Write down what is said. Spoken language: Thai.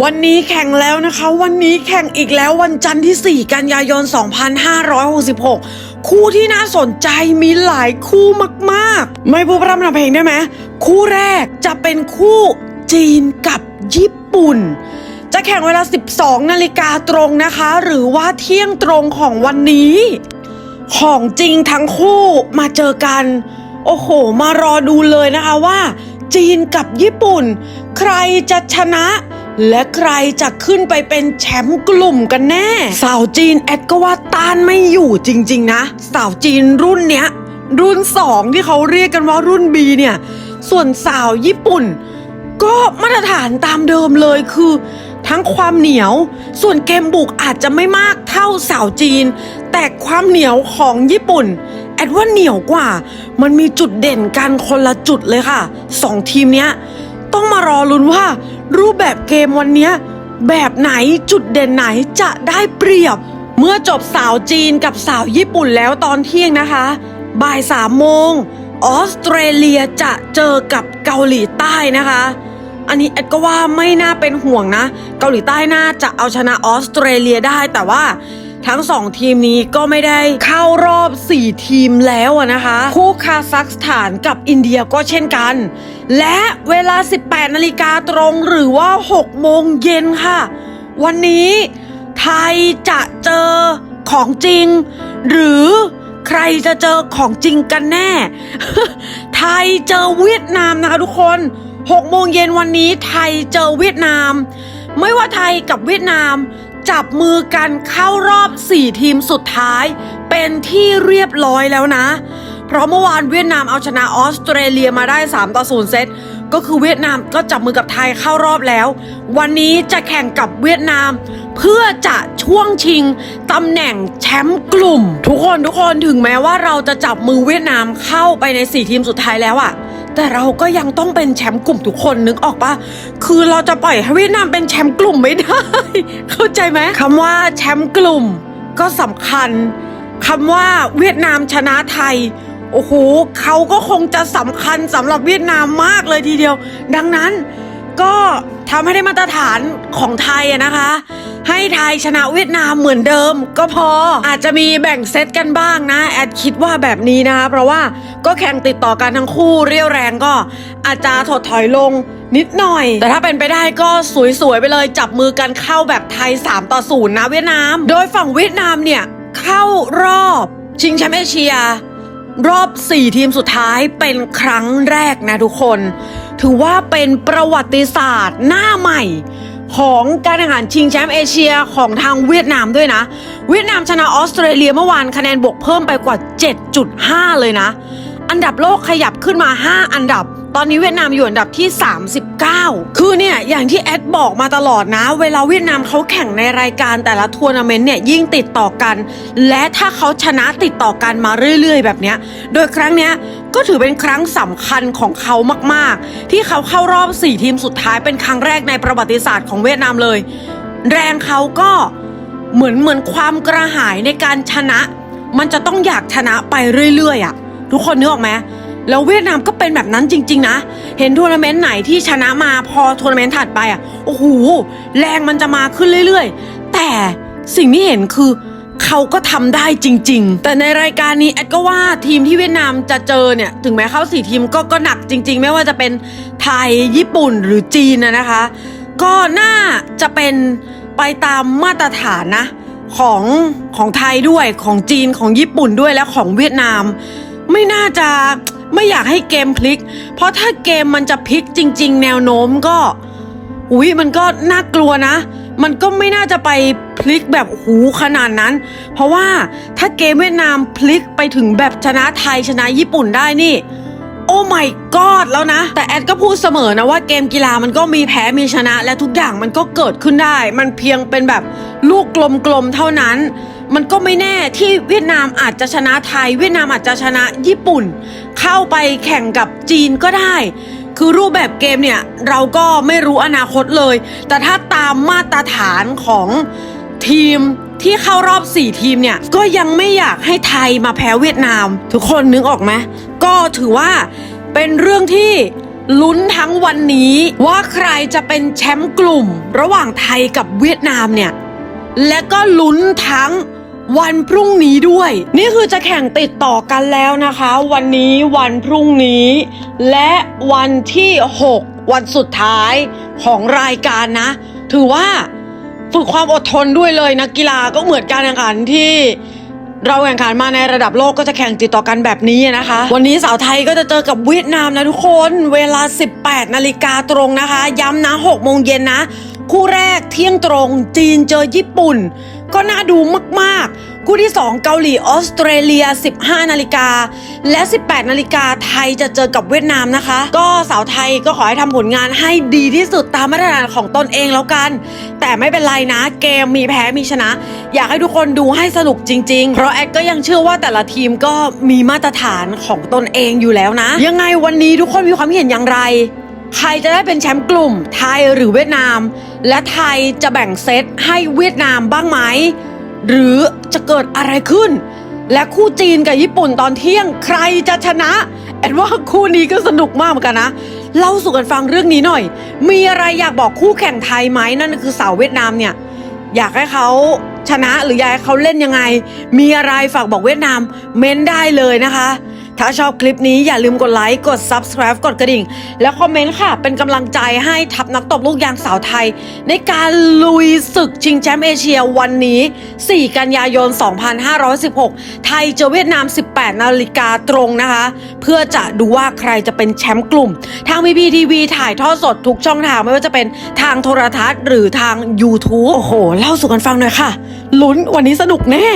วันนี้แข่งแล้วนะคะ วันนี้แข่งอีกแล้ววันจันทร์ที่ 4 กันยายน 2566 คู่ที่น่าสนใจมีหลายคู่มากๆ ไม่พูดพร่ำทำเพลงได้ไหมคู่แรกจะเป็นคู่จีนกับญี่ปุ่น จะแข่งเวลา 12 นาฬิกาตรงนะคะ หรือว่าเที่ยงตรงของวันนี้ ของจริงทั้งคู่มาเจอกัน โอ้โห มารอดูเลยนะคะว่า จีนกับญี่ปุ่น ใครจะชนะ และใครจะขึ้นไปเป็นแชมป์กลุ่มกันแน่ สาวจีนแอดก็ว่าต้านไม่อยู่จริง ๆ นะ สาวจีนรุ่นเนี้ย รุ่นสองที่เขาเรียกกันว่ารุ่น B เนี่ย ส่วนสาวญี่ปุ่น ก็มาตรฐานตามเดิมเลยคือ ทั้งความเหนียว ส่วนเกมบุกอาจจะไม่มากเท่าสาวจีน แต่ความเหนียวของญี่ปุ่นแอดว่าเหนียวกว่า มันมีจุดเด่นกันคนละจุดเลยค่ะสองทีมเนี้ยต้องมารอลุ้นว่า รูปแบบเกมวันนี้แบบไหนจุดเด่นไหนจะได้เปรียบ เมื่อจบสาวจีนกับสาวญี่ปุ่นแล้วตอนเที่ยงนะคะ บ่ายสามโมงออสเตรเลียจะเจอกับเกาหลีใต้นะคะ อันนี้แอดก็ว่าไม่น่าเป็นห่วงนะ เกาหลีใต้น่าจะเอาชนะออสเตรเลียได้แต่ว่า ทั้งสองทีมนี้ก็ไม่ได้เข้ารอบ 4 ทีมแล้วนะคะ คู่คาซัคสถานกับอินเดียก็เช่นกัน และเวลา 18 นาฬิกาตรงหรือว่า 6 โมงเย็นค่ะ วันนี้ไทยจะเจอของจริง หรือใครจะเจอของจริงกันแน่ ไทยเจอเวียดนามนะคะทุกคน 6 โมงเย็นวันนี้ไทยเจอเวียดนาม ไม่ว่าไทยกับเวียดนาม จับมือกันเข้ารอบ 4 ทีมสุดท้าย เป็นที่เรียบร้อยแล้วนะ เพราะเมื่อวานเวียดนามเอาชนะออสเตรเลียมาได้ 3 ต่อ 0 เซตก็คือเวียดนามก็จับมือกับไทยเข้ารอบแล้ว วันนี้จะแข่งกับเวียดนาม เพื่อจะช่วงชิงตำแหน่งแชมป์กลุ่ม ทุกคนทุกคนถึงแม้ว่าเราจะจับมือเวียดนามเข้าไปใน 4 ทีมสุดท้ายแล้วอะ แต่เราก็ยังต้องเป็นแชมป์กลุ่มทุกคนนึกออกปะคือเราจะปล่อยให้เวียดนามเป็นแชมป์กลุ่มไม่ได้ เข้าใจไหมคำว่าแชมป์กลุ่มก็สำคัญคำว่าเวียดนามชนะไทยโอ้โหเขาก็คงจะสำคัญสำหรับเวียดนามมากเลยทีเดียว ดังนั้นก็ทำให้ได้มาตรฐานของไทยอะนะคะ ให้ไทยชนะเวียดนามเหมือนเดิม ก็พออาจจะมีแบ่งเซตกันบ้างนะ แอดคิดว่าแบบนี้นะคะเพราะว่าก็แข่งติดต่อกันทั้งคู่เรียวแรงก็ อาจจะถดถอยลงนิดหน่อย แต่ถ้าเป็นไปได้ก็สวยๆไปเลยจับมือกันเข้าแบบไทย 3 ต่อ0นะเวียดนาม โดยฝั่งเวียดนามเนี่ยเข้ารอบชิงแชมป์เอเชีย รอบ 4 ทีมสุดท้ายเป็นครั้งแรกนะทุกคน ถือว่าเป็นประวัติศาสตร์หน้าใหม่ ของการแข่งขันชิงแชมป์เอเชียของทางเวียดนามด้วยนะ เวียดนามชนะออสเตรเลียเมื่อวานคะแนนบวกเพิ่มไปกว่า 7.5 เลยนะ อันดับโลกขยับขึ้นมา 5 อันดับ ตอนนี้เวียดนามอยู่อันดับที่ 39 คือเน อย่างที่แอดบอกมาตลอดนะ เวลาเวียดนามเขาแข่งในรายการแต่ละทัวร์นาเมนต์เนี่ยยิ่งติดต่อกัน และถ้าเขาชนะติดต่อกันมาเรื่อย ๆ แบบเนี้ย โดยครั้งเนี้ยก็ถือเป็นครั้งสำคัญของเขามากๆ ที่เขาเข้ารอบ 4 ทีมสุดท้ายเป็นครั้งแรกในประวัติศาสตร์ของเวียดนามเลย แรงเขาก็เหมือนเหมือนความกระหายในการชนะ มันจะต้องอยากชนะไปเรื่อยๆอะทุกคนนึกออกไหม แล้วเวียดนามก็เป็นแบบนั้นจริง ๆ นะ เห็นทัวร์นาเมนต์ไหนที่ชนะมาพอทัวร์นาเมนต์ถัดไปอะ โอ้โห แรงมันจะมาขึ้นเรื่อย ๆ แต่สิ่งที่เห็นคือเขาก็ทำได้จริง ๆ แต่ในรายการนี้แอดก็ว่าทีมที่เวียดนามจะเจอเนี่ย ถึงแม้เข้าสี่ทีมก็ก็หนักจริง ๆ ไม่ว่าจะเป็นไทยญี่ปุ่นหรือจีนนะคะ ก็น่าจะเป็นไปตามมาตรฐานนะของของไทยด้วยของจีนของญี่ปุ่นด้วยและของเวียดนาม ไม่น่าจะ ไม่อยากให้เกมพลิก เพราะถ้าเกมมันจะพลิกจริง ๆ แนวโน้มก็อุ้ยมันก็น่ากลัวนะ มันก็ไม่น่าจะไปพลิกแบบหูขนาดนั้น เพราะว่าถ้าเกมเวียดนามพลิกไปถึงแบบชนะไทยชนะญี่ปุ่นได้นี่ โอ้ my god แล้วนะ แต่แอดก็พูดเสมอนะว่าเกมกีฬามันก็มีแพ้มีชนะและทุกอย่างมันก็เกิดขึ้นได้ มันเพียงเป็นแบบลูกกลมๆเท่านั้น มันก็ไม่แน่ที่เวียดนามอาจจะชนะไทย เวียดนามอาจจะชนะญี่ปุ่น เข้าไปแข่งกับจีนก็ได้ คือรูปแบบเกมเนี่ย เราก็ไม่รู้อนาคตเลย แต่ถ้าตามมาตรฐานของทีมที่เข้ารอบ 4 ทีมเนี่ย ก็ยังไม่อยากให้ไทยมาแพ้เวียดนาม ทุกคนนึกออกไหมก็ถือว่าเป็นเรื่องที่ลุ้นทั้งวันนี้ว่าใครจะเป็นแชมป์กลุ่ม ระหว่างไทยกับเวียดนามเนี่ย และก็ลุ้นทั้ง วันพรุ่งนี้ด้วย นี่คือจะแข่งติดต่อกันแล้วนะคะ วันนี้วันพรุ่งนี้ และวันที่ 6 วันสุดท้ายของรายการนะ ถือว่าฝึกความอดทนด้วยเลยนักกีฬาก็เหมือนการแข่งขันที่เราแข่งขันมาในระดับโลกก็จะแข่งติดต่อกันแบบนี้นะคะ วันนี้สาวไทยก็จะเจอกับเวียดนามนะทุกคน เวลา 18 นาฬิกาตรงนะคะ ย้ำนะ 6 โมงเย็นนะ คู่แรกเที่ยงตรง จีนเจอญี่ปุ่น ก็น่าดูมาก ๆ คู่ที่ 2 เกาหลีออสเตรเลีย 15 นาฬิกา และ 18 นาฬิกาไทยจะเจอกับเวียดนามนะคะ ก็สาวไทยก็ขอให้ทำผลงานให้ดีที่สุดตามมาตรฐานของตนเองแล้วกัน แต่ไม่เป็นไรนะ เกมมีแพ้มีชนะ อยากให้ทุกคนดูให้สนุกจริง ๆ เพราะแอดก็ยังเชื่อว่าแต่ละทีมก็มีมาตรฐานของตนเองอยู่แล้วนะ ยังไงวันนี้ทุกคนมีความเห็นอย่างไรใครจะได้เป็นแชมป์กลุ่มไทยหรือเวียดนาม และไทยจะแบ่งเซตให้เวียดนามบ้างไหม หรือจะเกิดอะไรขึ้น และคู่จีนกับญี่ปุ่นตอนเที่ยงใครจะชนะ แอดว่าคู่นี้ก็สนุกมากเหมือนกันนะ เล่าสู่กันฟังเรื่องนี้หน่อย มีอะไรอยากบอกคู่แข่งไทยไหมนั่นคือสาวเวียดนามเนี่ย อยากให้เขาชนะหรืออยากให้เขาเล่นยังไง มีอะไรฝากบอกเวียดนาม เม้นได้เลยนะคะ ถ้าชอบคลิปนี้อย่าลืมกดไลค์ กด subscribe กดกระดิ่ง แล้วคอมเมนต์ค่ะ เป็นกำลังใจให้ทัพนักตบลูกยางสาวไทย ในการลุยศึกชิงแชมป์เอเชียวันนี้ 4 กันยายน 2516 ไทยเจอเวียดนาม 18 นาฬิกาตรงนะคะ เพื่อจะดูว่าใครจะเป็นแชมป์กลุ่ม ทางพีพีทีวีถ่ายทอดสดทุกช่องทางไม่ว่าจะเป็นทางโทรทัศน์ หรือทาง YouTube โอ้โห เล่าสู่กันฟังหน่อยค่ะ ลุ้นวันนี้สนุกแน่